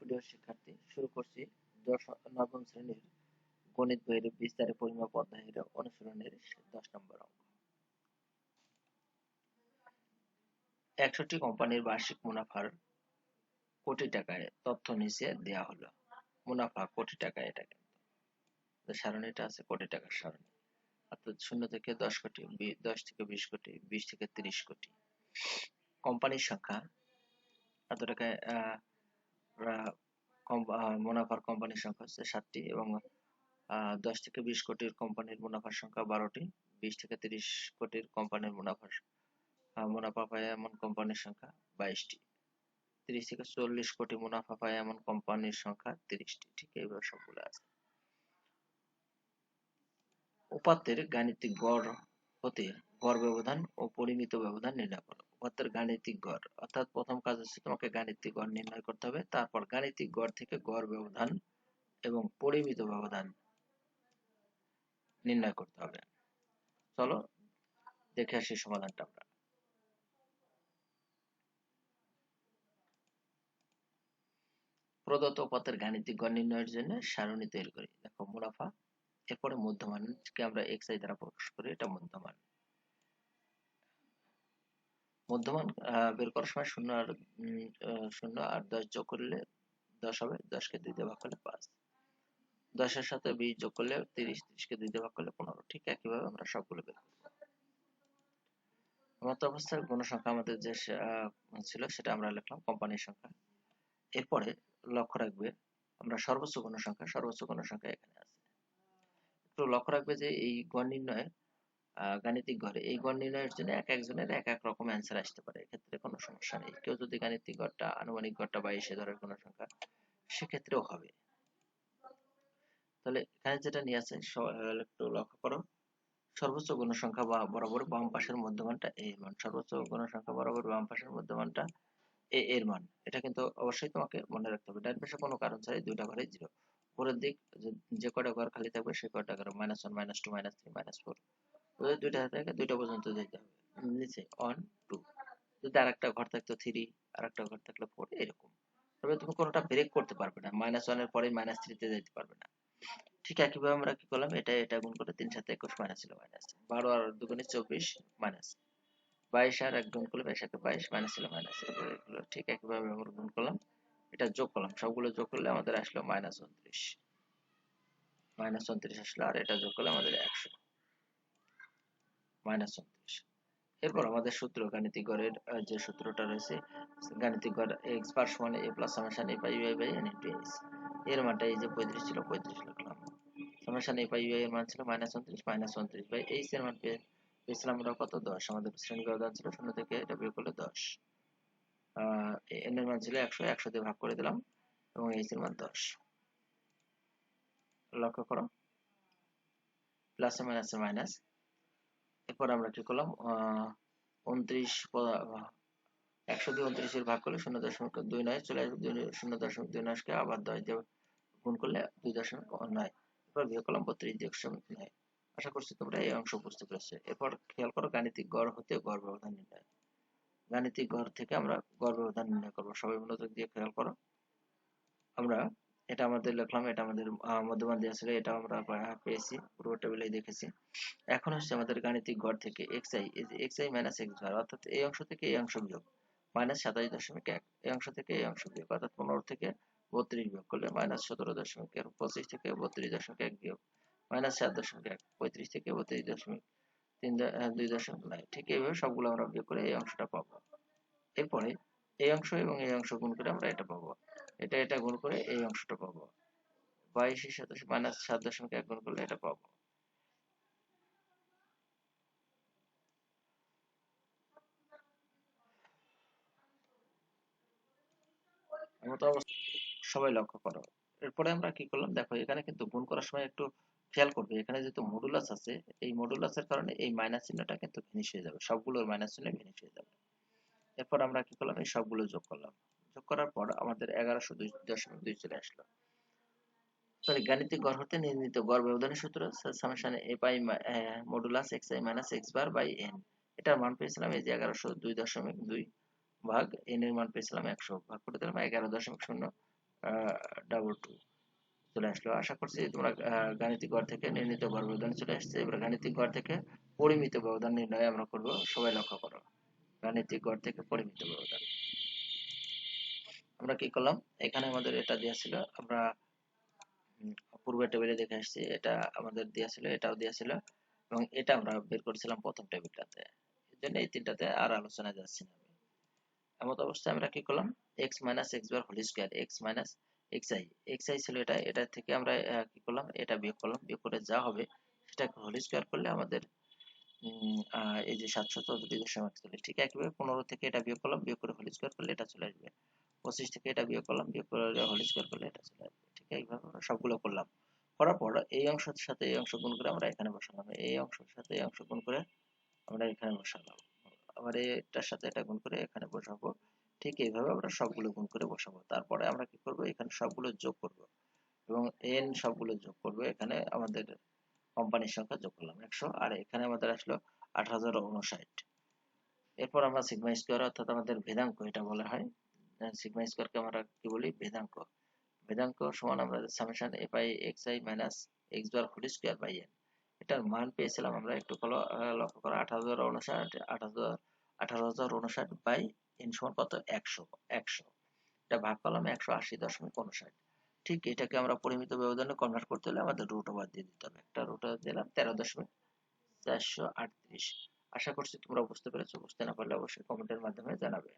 সুপ্রিয় শিক্ষার্থী শুরু করছি নবম শ্রেণির গণিত বইয়ের বিস্তারে পরিমাপ অধ্যায়ের অনুশীলনের দশ নম্বর অঙ্ক। একষট্টি কোম্পানির বার্ষিক মুনাফার কোটি টাকায় তথ্য নিচে দেয়া হলো। মুনাফা কোটি টাকা এটা কিন্তু। সারণীটা আছে কোটি টাকার সারণী। অর্থাৎ শূন্য থেকে দশ কোটি দশ থেকে বিশ কোটি বিশ থেকে তিরিশ কোটি। কোম্পানির সংখ্যা এত টাকায় আহ, মুনাফার কোম্পানির সংখ্যা হচ্ছে সাতটি এবং দশ থেকে বিশ কোটির কোম্পানির মুনাফার সংখ্যা বারোটি। বিশ থেকে তিরিশ কোটির কোম্পানির মুনাফার মুনাফা পায় এমন কোম্পানির সংখ্যা বাইশটি। তিরিশ থেকে চল্লিশ কোটি মুনাফা পায় এমন কোম্পানির সংখ্যা তিরিশটি। ঠিক এইভাবে সবগুলো আছে। উপাত্তের গাণিতিক গড় হতে গড় ব্যবধান ও পরিমিত ব্যবধান নির্ণয় করো। উপাত্তের গাণিতিক গড়। অর্থাৎ প্রথম কাজ হচ্ছে তোমাকে গাণিতিক গড় নির্ণয় করতে হবে। তারপর গাণিতিক গড় থেকে গড় ব্যবধান এবং পরিমিত ব্যবধান নির্ণয় করতে হবে। চলো, দেখে আসি সমাধানটা আমরা। প্রদত্ত উপাত্তের গাণিতিক গড় নির্ণয়ের জন্য সারণী তৈরি করি। দেখো, মুনাফা, এরপরে মধ্যমানকে আমরা এক্স আই দ্বারা প্রকাশ করি, এটা মধ্যমান। মধ্যমান বের করার সময় শূন্য আর শূন্য আর দশ যোগ করলে দশ হবে দশকে দুই দিয়ে ভাগ করলে পাঁচ। দশের সাথে বিশ যোগ করলে তিরিশ তিরিশকে দুই দিয়ে ভাগ করলে পনেরো ঠিক একইভাবে আমরা সবগুলো বের করব। মত অবস্থার গণসংখ্যা আমাদের যে ছিল সেটা আমরা লিখলাম কোম্পানির সংখ্যা। এরপরে লক্ষ্য রাখবে আমরা সর্বোচ্চ গণসংখ্যা সর্বোচ্চ গণসংখ্যা এখানে আছে। তো লক্ষ্য রাখবে যে এই গড় নির্ণয়ে আহ, গাণিতিক গড়ে। এই গড় নির্ণয়ের জন্য এক একজনের এক এক রকম অ্যান্সার আসতে পারে। এক্ষেত্রে কোনো সমস্যা নেই। কেউ যদি গাণিতিক গড়টা, আনুমানিক গড়টা বাইশে ধরার কোনো সংখ্যা, সেক্ষেত্রেও হবে। তাহলে এখানে যেটা নিয়ে আছে একটু লক্ষ্য করো। সর্বোচ্চ গণসংখ্যা বা বরাবর বাম পাশের মধ্যমানটা এ এর মান। সর্বোচ্চ গণসংখ্যা বরাবর বাম পাশের মধ্যমানটা এ এর মান। এটা কিন্তু অবশ্যই তোমাকে মনে রাখতে হবে। ডান পাশে কোনো কারণ ছাড়াই দুইটা ঘরে জিরো। উপরের দিক যে- কটা ঘর খালি থাকবে সে কটা ঘর minus one minus two minus three minus four দুইটা থেকে দুইটা পর্যন্ত যেতে হবে। নিচে ওয়ান টু যদি আরেকটা ঘর থাকতো থ্রি আরেকটা ঘর থাকলে ফোর এরকম। তবে তুমি কোনোটা ব্রেক করতে পারবে না। মাইনাস ওয়ানের পরে মাইনাস থ্রিতে যেতে পারবে না। ঠিক একইভাবে আমরা কি করলাম? এটা এটা গুণ করে তিন সাথে একুশ মাইনাস ছিল মাইনাস বারো আর দুগুণে চব্বিশ মাইনাস বাইশ আর এক গুণ করলে বাইশ একে বাইশ মাইনাস ছিল মাইনাস এগুলো ঠিক একইভাবে আমরা গুণ করলাম। এটা যোগ করলাম। সবগুলো যোগ করলে আমাদের আসলো মাইনাস উনত্রিশ। মাইনাস উনত্রিশ আসলো আর এটা যোগ করলে আমাদের একশো। মাইনাস উনত্রিশ। এরপর আমাদের সূত্র গাণিতিক গড়ের যে সূত্রটা রয়েছে গাণিতিক গড় এক্স বার সমান A plus summation A pi U by N into S এর মানটা এই যে পঁয়ত্রিশ ছিল, পঁয়ত্রিশ লিখলাম। সামেশন এ পাই ইউ এর মান ছিল মাইনাস উনত্রিশ মাইনাস উনত্রিশ বাই এইচ এর মান পেয়ে পেয়েছিলাম আমরা কত? দশ। আমাদের শ্রেণি ব্যবধান ছিল শূন্য থেকে এটা বিয়োগ করলে দশ। এন এর মান ছিল একশো একশো দিয়ে ভাগ করে দিলাম এবং এইচ এর মান দশ। লক্ষ্য করো। প্লাসে মাইনাসে মাইনাস এরপর আমরা কি করলাম উনত্রিশ একশো দিয়ে উনত্রিশের ভাগ করলে শূন্য দশমিক দুই নয়, চলে আসবে শূন্য দশমিক দুই নয়কে আবার দশ দিয়ে গুণ করলে দুই দশমিক নয়, এরপর বিয়োগ করলাম বত্রিশ দিয়ে দশমিক নয়। আশা করছি তোমরা এই অংশ বুঝতে পেরেছ। এরপর খেয়াল করো গাণিতিক গড় হতে গড় ব্যবধান নির্ণয়। গাণিতিক গড় থেকে আমরা গড় ব্যবধান নির্ণয় করব। সবাই মনোযোগ দিয়ে খেয়াল করো। আমরা এটা আমাদের লিখলাম, এটা আমাদের মধ্যমান দেওয়া ছিল, এটা আমরা পেয়েছি, পুরো টেবিলেই দেখেছি। এখন হচ্ছে আমাদের গাণিতিক গড় থেকে X I X I minus X bar অর্থাৎ এই অংশ থেকে এই অংশ বিয়োগ মাইনাস সাতাশ দশমিক এক, এই অংশ থেকে এই অংশ বিয়োগ, অর্থাৎ পনেরো থেকে বত্রিশ বিয়োগ করলে মাইনাস সতেরো দশমিক এক, পঁচিশ থেকে বত্রিশ দশমিক এক বিয়োগ মাইনাস চার দশমিক এক, পঁয়ত্রিশ থেকে বত্রিশ দশমিক তিন দুই দশমিক নয়। ঠিক এইভাবে সবগুলো আমরা বিয়োগ করে এই অংশটা পাবো। এরপরে এই অংশ এবং এই অংশ গুণ করে আমরা এটা পাবো। এটা এটা গুণ করে এই অংশটা পাবো। বাইশের সাথে মাইনাস সাত দশমিক এক গুণ করলে এটা পাবো। সবাই লক্ষ্য করো। এরপরে আমরা কি করলাম? দেখো, এখানে কিন্তু গুণ করার সময় একটু খেয়াল করবে। এখানে যেহেতু মডুলাস আছে, এই মডুলাসের কারণে এই মাইনাস চিহ্নটা কিন্তু ভেনিশ হয়ে যাবে। সবগুলোর মাইনাস চিহ্ন ভেনিশ হয়ে যাবে। এরপর আমরা কি করলাম? এই সবগুলো যোগ করলাম। করার পর আমাদের এগারোশো দুই দশমিক দুই চলে আসলো। সরি গাণিতিক গড় হতে নির্ণীত গড় ব্যবধানের সূত্র summation A pi modulus X I minus X bar by N এটার মান পেয়েছিলাম এই যে এগারোশো দুই দশমিক দুই ভাগ এন এর মান পেয়েছিলাম একশো ভাগ করে দিলাম, এগারো দশমিক শূন্য ডাবল টু চলে আসলো। আশা করছি তোমরা গাণিতিক গড় থেকে নির্ণীত গড় ব্যবধান চলে আসছে। এবার গাণিতিক গড় থেকে পরিমিত ব্যবধান নির্ণয় আমরা করব। সবাই লক্ষ্য করো, গাণিতিক গড় থেকে পরিমিত ব্যবধান। আমরা কি করলাম? এখানে আমাদের এটা দেওয়া ছিল আমরা উম, পূর্বের টেবিলে দেখে আসছি এটা আমাদের দেওয়া ছিল এটাও দেওয়া ছিল এবং এটা আমরা বের করেছিলাম প্রথম টেবিলটাতে এই জন্য এই তিনটাতে আর আলোচনা যাচ্ছি না। এমত অবস্থায় আমরা কি করলাম? X minus X bar whole square X minus X I X I ছিল এটা এটা থেকে আমরা কি করলাম? এটা বিয়োগ করলাম। বিয়োগ করে যা হবে সেটাকে হোল স্কোয়ার করলে আমাদের এই যে সাতশো চৌত্রিশ দশমিক চল্লিশ ঠিক একইভাবে পনেরো থেকে এটা বিয়োগ করলাম বিয়োগ করে হোল স্কোয়ার করলে এটা চলে আসবে। পঁচিশ থেকে এটা বিয়োগ করলাম, বিয়োগ করে হোল স্কোয়ার করলে এটা চলে আসবে। ঠিক এইভাবে আমরা সবগুলো করলাম। করার পর এই অংশের সাথে এই অংশ গুণ করে আমরা এখানে বসালাম। এই অংশের সাথে এই অংশ গুণ করে আমরা এখানে বসালাম। আবার এটার সাথে এটা গুণ করে এখানে বসাবো। ঠিক এইভাবে আমরা সবগুলো গুণ করে বসাবো। তারপরে আমরা কি করব? এখানে সবগুলো যোগ করব। এবং এন সবগুলো যোগ করব। এখানে আমাদের কোম্পানির সংখ্যা যোগ করলাম একশো। আর এখানে আমাদের আসলো আট হাজার উনষাট। এরপর আমরা সিগমা স্কোয়ার অর্থাৎ আমাদের ভেদাঙ্ক এটা বলা হয় সিগমা স্কোয়ারকে আমরা কি বলি? ভেদাঙ্ক ভেদাঙ্ক সমান আমরা summation F I X I minus X bar whole square by N এটার মান পেয়েছিলাম আমরা একটু লক্ষ্য করো আট হাজার উনষাট আট হাজার, আঠারো হাজার উনষাট বাই এন সমান কত? একশো একশো। এটা ভাগ করলাম একশো আশি দশমিক উনষাট। ঠিক এটাকে আমরা পরিমিত ব্যবধানে কনভার্ট করতে হলে আমাদের রুট ওভার দিয়ে দিতে হবে। একটা রুট দিলাম, তেরো দশমিক চারশো আটত্রিশ। আশা করছি তোমরা বুঝতে পেরেছ। বুঝতে না পারলে অবশ্যই কমেন্টের মাধ্যমে জানাবে।